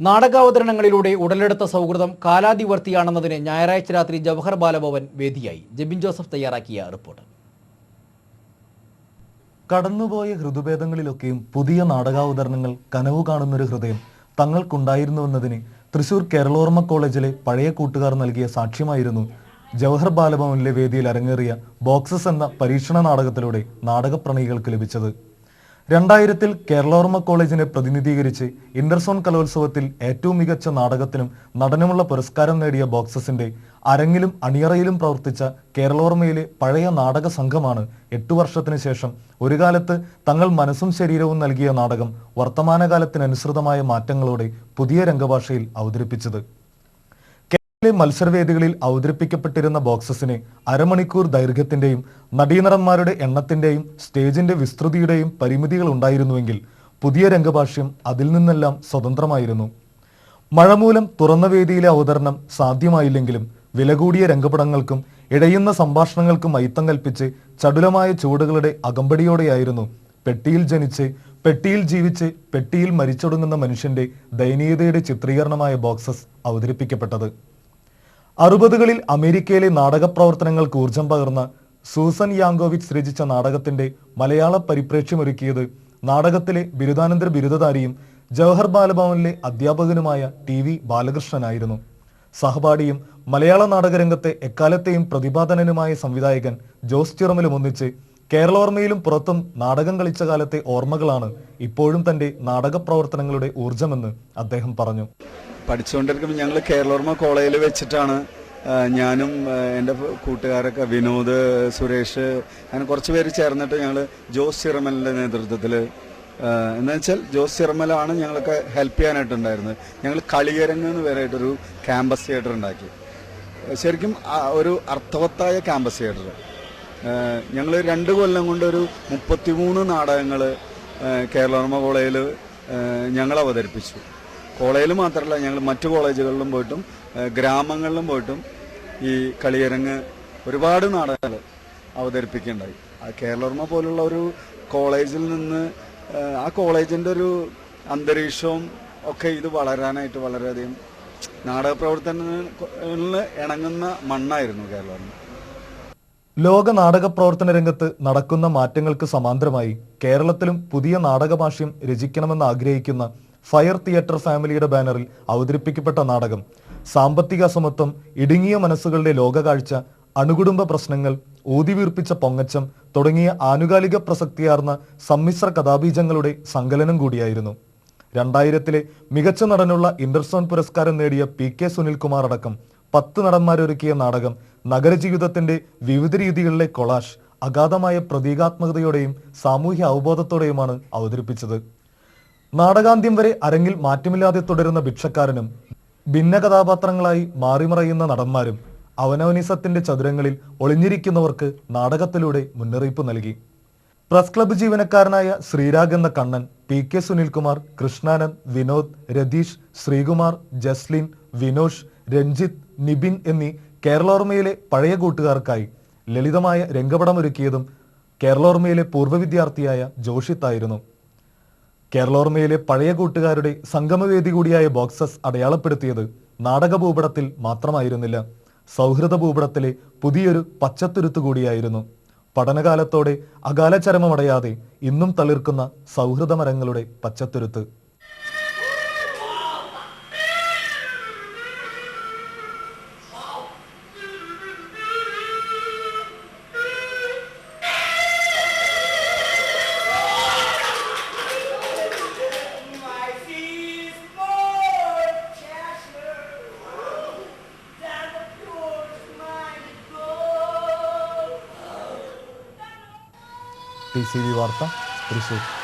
നാടകാവതരണങ്ങളിലൂടെ ഉടലെടുത്ത സൗഹൃദം കാലാതിവർത്തിയാണെന്നതിന് ഞായറാഴ്ച രാത്രി ജവഹർ ബാലഭവൻ വേദിയായി. ജെബിൻ ജോസഫ് തയ്യാറാക്കിയ റിപ്പോർട്ട്. കടന്നുപോയ ഹൃദുഭേദങ്ങളിലൊക്കെയും പുതിയ നാടകാവതരണങ്ങൾ കനവ് കാണുന്നൊരു ഹൃദയം തങ്ങൾക്കുണ്ടായിരുന്നുവെന്നതിന് തൃശൂർ കേരളോർമ്മ കോളേജിലെ പഴയ കൂട്ടുകാർ നൽകിയ സാക്ഷ്യമായിരുന്നു ജവഹർ ബാലഭവനിലെ വേദിയിൽ അരങ്ങേറിയ ബോക്സസ് എന്ന പരീക്ഷണ നാടകത്തിലൂടെ നാടകപ്രണയികൾക്ക് ലഭിച്ചത്. രണ്ടായിരത്തിൽ കേരളോർമ്മ കോളേജിനെ പ്രതിനിധീകരിച്ച് ഇന്റർസോൺ കലോത്സവത്തിൽ ഏറ്റവും മികച്ച നാടകത്തിനും നടനുമുള്ള പുരസ്കാരം നേടിയ ബോക്സസിന്റെ അരങ്ങിലും അണിയറയിലും പ്രവർത്തിച്ച കേരളോർമ്മയിലെ പഴയ നാടക സംഘമാണ് എട്ടു വർഷത്തിനു ശേഷം ഒരു കാലത്ത് തങ്ങൾ മനസ്സും ശരീരവും നൽകിയ നാടകം വർത്തമാനകാലത്തിനനുസൃതമായ മാറ്റങ്ങളോടെ പുതിയ രംഗഭാഷയിൽ അവതരിപ്പിച്ചത്. കേരളത്തിലെ മത്സരവേദികളിൽ അവതരിപ്പിക്കപ്പെട്ടിരുന്ന ബോക്സസിന് അരമണിക്കൂർ ദൈർഘ്യത്തിന്റെയും നടീനടന്മാരുടെ എണ്ണത്തിന്റെയും സ്റ്റേജിന്റെ വിസ്തൃതിയുടെയും പരിമിതികൾ ഉണ്ടായിരുന്നുവെങ്കിൽ പുതിയ രംഗഭാഷ്യം അതിൽ നിന്നെല്ലാം സ്വതന്ത്രമായിരുന്നു. മഴമൂലം തുറന്ന വേദിയിലെ അവതരണം സാധ്യമായില്ലെങ്കിലും വില കൂടിയ രംഗപടങ്ങൾക്കും ഇടയുന്ന സംഭാഷണങ്ങൾക്കും അയിത്തം കൽപ്പിച്ച് ചടുലമായ ചുവടുകളുടെ അകമ്പടിയോടെയായിരുന്നു പെട്ടിയിൽ ജനിച്ച് പെട്ടിയിൽ ജീവിച്ച് പെട്ടിയിൽ മരിച്ചൊടുങ്ങുന്ന മനുഷ്യന്റെ ദയനീയതയുടെ ചിത്രീകരണമായ ബോക്സസ് അവതരിപ്പിക്കപ്പെട്ടത്. അറുപതുകളിൽ അമേരിക്കയിലെ നാടക പ്രവർത്തനങ്ങൾക്ക് ഊർജം പകർന്ന സൂസൻ യാങ്കോവിച്ച് രചിച്ച നാടകത്തിന്റെ മലയാള പരിപ്രേക്ഷ്യമൊരുക്കിയത് നാടകത്തിലെ ബിരുദാനന്തര ബിരുദധാരിയും ജവഹർ ബാലഭവനിലെ അധ്യാപകനുമായ ടി വി ബാലകൃഷ്ണനായിരുന്നു. സഹപാഠിയും മലയാള നാടകരംഗത്തെ എക്കാലത്തെയും പ്രതിപാദനനുമായ സംവിധായകൻ ജോസ് ചിറമലും ഒന്നിച്ച് കേരളോർമ്മയിലും പുറത്തും നാടകം കളിച്ച കാലത്തെ ഓർമ്മകളാണ് ഇപ്പോഴും തന്റെ നാടക പ്രവർത്തനങ്ങളുടെ ഊർജമെന്ന് അദ്ദേഹം പറഞ്ഞു. പഠിച്ചുകൊണ്ടിരിക്കുമ്പോൾ ഞങ്ങൾ കേരളോർമ്മ കോളേജിൽ വെച്ചിട്ടാണ് ഞാനും എന്റെ കൂട്ടുകാരൊക്കെ വിനോദ് സുരേഷ് അങ്ങനെ കുറച്ച് പേര് ചേർന്നിട്ട് ഞങ്ങൾ ജോസ് ചിറമലിന്റെ നേതൃത്വത്തിൽ എന്ന് വെച്ചാൽ ജോസ് ചിറമലാണ് ഞങ്ങളൊക്കെ ഹെൽപ്പ് ചെയ്യാനായിട്ടുണ്ടായിരുന്നത്. ഞങ്ങൾ കളിയരങ്ങ് എന്ന് പേരായിട്ടൊരു ക്യാമ്പസ് തിയേറ്റർ ഉണ്ടാക്കി. ശരിക്കും ഒരു അർത്ഥവത്തായ ക്യാമ്പസ് തിയേറ്റർ. ഞങ്ങൾ രണ്ട് കൊല്ലം കൊണ്ട് ഒരു മുപ്പത്തിമൂന്ന് നാടകങ്ങൾ കേരളോർമ്മ കോളേജിൽ ഞങ്ങൾ അവതരിപ്പിച്ചു. കോളേജിൽ മാത്രമല്ല ഞങ്ങൾ മറ്റു കോളേജുകളിലും പോയിട്ടും ഗ്രാമങ്ങളിലും പോയിട്ടും ഈ കളിയരങ്ങ് ഒരുപാട് നാടകങ്ങൾ അവതരിപ്പിക്കുകയുണ്ടായി. ആ കേരളോർമ്മ പോലുള്ള ഒരു കോളേജിൽ നിന്ന് ആ കോളേജിന്റെ ഒരു അന്തരീക്ഷവും ഒക്കെ ഇത് വളരാനായിട്ട് വളരെയധികം നാടക പ്രവർത്തനങ്ങളിൽ ഇണങ്ങുന്ന മണ്ണായിരുന്നു കേരളോർമ്മ ലോക നാടക പ്രവർത്തന രംഗത്ത് നടക്കുന്ന മാറ്റങ്ങൾക്ക് സമാന്തരമായി കേരളത്തിലും പുതിയ നാടകഭാഷ്യം രചിക്കണമെന്ന് ആഗ്രഹിക്കുന്ന ഫയർ തിയേറ്റർ ഫാമിലിയുടെ ബാനറിൽ അവതരിപ്പിക്കപ്പെട്ട നാടകം സാമ്പത്തിക അസമത്വം ഇടുങ്ങിയ മനസ്സുകളുടെ ലോകകാഴ്ച അണുകുടുംബ പ്രശ്നങ്ങൾ ഊതിവീർപ്പിച്ച പൊങ്ങച്ചം തുടങ്ങിയ ആനുകാലിക പ്രസക്തിയാർന്ന സമ്മിശ്ര കഥാബീജങ്ങളുടെ സങ്കലനം കൂടിയായിരുന്നു. രണ്ടായിരത്തിലെ മികച്ച നടനുള്ള ഇന്റർസോൺ പുരസ്കാരം നേടിയ പി കെ സുനിൽകുമാർ അടക്കം പത്ത് നടന്മാരൊരുക്കിയ നാടകം നഗരജീവിതത്തിന്റെ വിവിധ രീതികളിലെ കൊളാഷ് അഗാധമായ പ്രതീകാത്മകതയോടെയും സാമൂഹ്യ അവബോധത്തോടെയുമാണ് അവതരിപ്പിച്ചത്. നാടകാന്ത്യം വരെ അരങ്ങിൽ മാറ്റമില്ലാതെ തുടരുന്ന ഭിക്ഷക്കാരനും ഭിന്ന കഥാപാത്രങ്ങളായി മാറിമറയുന്ന നടന്മാരും അവനവനിസത്തിന്റെ ചതുരങ്ങളിൽ ഒളിഞ്ഞിരിക്കുന്നവർക്ക് നാടകത്തിലൂടെ മുന്നറിയിപ്പ് നൽകി. പ്രസ് ക്ലബ്ബ് ജീവനക്കാരനായ ശ്രീരാഗ് എന്ന കണ്ണൻ പി കെ സുനിൽകുമാർ കൃഷ്ണാനന്ദ് വിനോദ് രതീഷ് ശ്രീകുമാർ ജസ്ലിൻ വിനോഷ് രഞ്ജിത്ത് നിബിൻ എന്നീ കേരളോർമ്മയിലെ പഴയ കൂട്ടുകാർക്കായി ലളിതമായ രംഗപടമൊരുക്കിയതും കേരളോർമ്മയിലെ പൂർവ വിദ്യാർത്ഥിയായ ജോഷിത്തായിരുന്നു. കേരളോർമ്മയിലെ പഴയ കൂട്ടുകാരുടെ സംഗമവേദി കൂടിയായ ബോക്സസ് അടയാളപ്പെടുത്തിയത് നാടക ഭൂപടത്തിൽ മാത്രമായിരുന്നില്ല. സൗഹൃദ ഭൂപടത്തിലെ പുതിയൊരു പച്ചത്തുരുത്ത് കൂടിയായിരുന്നു. പഠനകാലത്തോടെ അകാലചരമമടയാതെ ഇന്നും തളിർക്കുന്ന സൗഹൃദമരങ്ങളുടെ പച്ചത്തുരുത്ത്. Gold. ടി സി വി വാർത്ത തൃശൂർ